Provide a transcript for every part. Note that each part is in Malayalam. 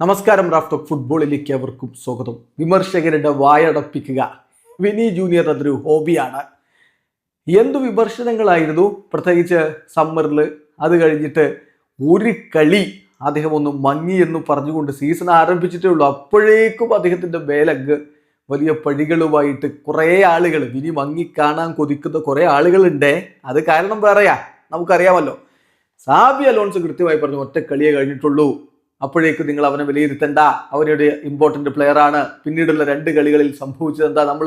നമസ്കാരം റാഫ്റ്റോ ഫുട്ബോളിലേക്ക് അവർക്കും സ്വാഗതം. വിമർശകരുടെ വായടപ്പിക്കുക. വിനി ജൂനിയർ അതൊരു ഹോബിയാണ്. എന്തു വിമർശനങ്ങളായിരുന്നു? പ്രത്യേകിച്ച് സമ്മറിൽ അത് കഴിഞ്ഞിട്ട് ഒരു കളി അദ്ദേഹം ഒന്ന് മങ്ങി എന്ന് പറഞ്ഞുകൊണ്ട് സീസൺ ആരംഭിച്ചിട്ടേ ഉള്ളൂ. അപ്പോഴേക്കും അദ്ദേഹത്തിന്റെ മേലങ്ങ് വലിയ പഴികളുമായിട്ട് കുറേ ആളുകൾ വിനി മങ്ങി കാണാൻ കൊതിക്കുന്ന കുറേ ആളുകളുണ്ട്. അത് കാരണം വേറെയാ. നമുക്കറിയാമല്ലോ. സാബി അലോൺസ് കൃത്യമായി പറഞ്ഞു ഒറ്റ കളിയേ കഴിഞ്ഞിട്ടുള്ളൂ. അപ്പോഴേക്കും നിങ്ങൾ അവനെ വിലയിരുത്തണ്ട. അവനൊരു ഇമ്പോർട്ടന്റ് പ്ലെയർ ആണ്. പിന്നീടുള്ള രണ്ട് കളികളിൽ സംഭവിച്ചത് എന്താ? നമ്മൾ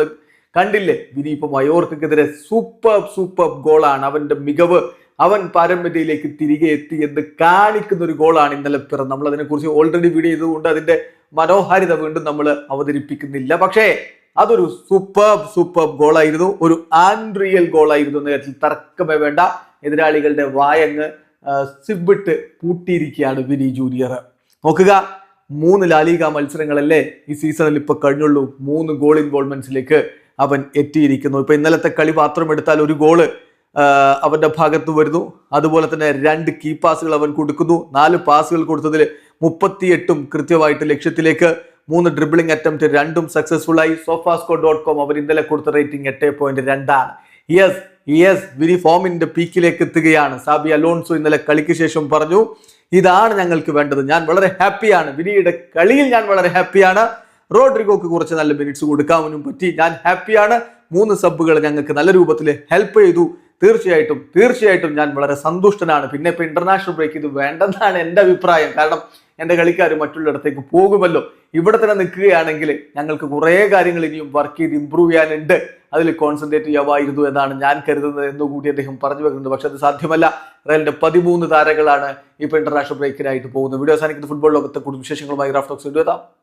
കണ്ടില്ലേ? വിനി മയോർക്കെതിരെ സൂപ്പർ സൂപ്പർ ഗോളാണ് അവന്റെ മികവ് അവൻ പാരമ്പര്യയിലേക്ക് തിരികെ എത്തി എന്ന് കാണിക്കുന്ന ഒരു ഗോളാണ് ഇന്നലെ പിറ നമ്മൾ അതിനെക്കുറിച്ച് ഓൾറെഡി വീഡിയോ ചെയ്തുകൊണ്ട് അതിന്റെ മനോഹാരിത വീണ്ടും നമ്മൾ അവതരിപ്പിക്കുന്നില്ല. പക്ഷേ അതൊരു സൂപ്പർ സൂപ്പർ ഗോളായിരുന്നു ഒരു ആൻഡ്രിയൽ ഗോളായിരുന്നു എന്ന കാര്യത്തിൽ തർക്കമേ വേണ്ട. എതിരാളികളുടെ വായങ്ങ് സിബിട്ട് പൂട്ടിയിരിക്കുകയാണ് വിനി ജൂനിയർ നോക്കുക. മൂന്ന് ലാലിക മത്സരങ്ങളല്ലേ ഈ സീസണിൽ ഇപ്പൊ കഴിഞ്ഞുള്ളൂ. മൂന്ന് ഗോൾ ഇൻവോൾവ്മെന്റ്സിലേക്ക് അവൻ എത്തിയിരിക്കുന്നു. ഇപ്പൊ ഇന്നലത്തെ കളി മാത്രം എടുത്താൽ ഒരു ഗോൾ അവന്റെ ഭാഗത്ത് വരുന്നു. അതുപോലെ തന്നെ രണ്ട് കീ പാസുകൾ അവൻ കൊടുക്കുന്നു. നാല് പാസുകൾ കൊടുത്തതിൽ മുപ്പത്തിയെട്ടും കൃത്യമായിട്ട് ലക്ഷ്യത്തിലേക്ക് മൂന്ന് ഡ്രിബിളിംഗ് അറ്റംപ്റ്റ് രണ്ടും സക്സസ്ഫുൾ ആയി. സോഫാസ്കോ ഡോട്ട് കോം അവർ ഇന്നലെ കൊടുത്ത റേറ്റിംഗ് എട്ട് പോയിന്റ് രണ്ടാണ് യെസ് യെസ് വിരി ഫോമിന്റെ പീക്കിലേക്ക് എത്തുകയാണ്. സാബി അലോൺസോ ഇന്നലെ കളിക്ക് ശേഷം പറഞ്ഞു ഇതാണ് ഞങ്ങൾക്ക് വേണ്ടത്. ഞാൻ വളരെ ഹാപ്പിയാണ് വിനിയുടെ കളിയിൽ ഞാൻ വളരെ ഹാപ്പിയാണ് റോഡ്രിഗോക്ക് കുറച്ച് നല്ല മിനിറ്റ്സ് കൊടുക്കാനും പറ്റി. ഞാൻ ഹാപ്പിയാണ് മൂന്ന് സബ്ബുകൾ ഞങ്ങൾക്ക് നല്ല രൂപത്തിൽ ഹെൽപ്പ് ചെയ്തു. തീർച്ചയായിട്ടും തീർച്ചയായിട്ടും ഞാൻ വളരെ സന്തുഷ്ടനാണ്. പിന്നെ ഇപ്പൊ ഇന്റർനാഷണൽ ബ്രേക്ക് ഇത് വേണ്ടെന്നാണ് എന്റെ അഭിപ്രായം. കാരണം എന്റെ കളിക്കാർ മറ്റുള്ളിടത്തേക്ക് പോകുമല്ലോ. ഇവിടെ തന്നെ നിൽക്കുകയാണെങ്കിൽ ഞങ്ങൾക്ക് കുറേ കാര്യങ്ങൾ ഇനിയും വർക്ക് ചെയ്ത് ഇമ്പ്രൂവ് ചെയ്യാനുണ്ട്. അതിൽ കോൺസെൻട്രേറ്റ് ചെയ്യാമായിരുന്നു എന്നാണ് ഞാൻ കരുതുന്നത് എന്ന് കൂടി അദ്ദേഹം പറഞ്ഞു വെക്കുന്നത് പക്ഷെ അത് സാധ്യമല്ല. റയലിന്റെ പതിമൂന്ന് താരങ്ങളാണ് ഇപ്പൊ ഇന്റർനാഷണൽ ബ്രേക്കിനായിട്ട് പോകുന്നത്. വീഡിയോ സാധിക്കുന്ന ഫുട്ബോൾ ലോകത്തെ കൂടുതൽ വിശേഷങ്ങളുമായി റാഫ്റ്റോക്സ് എത്താം.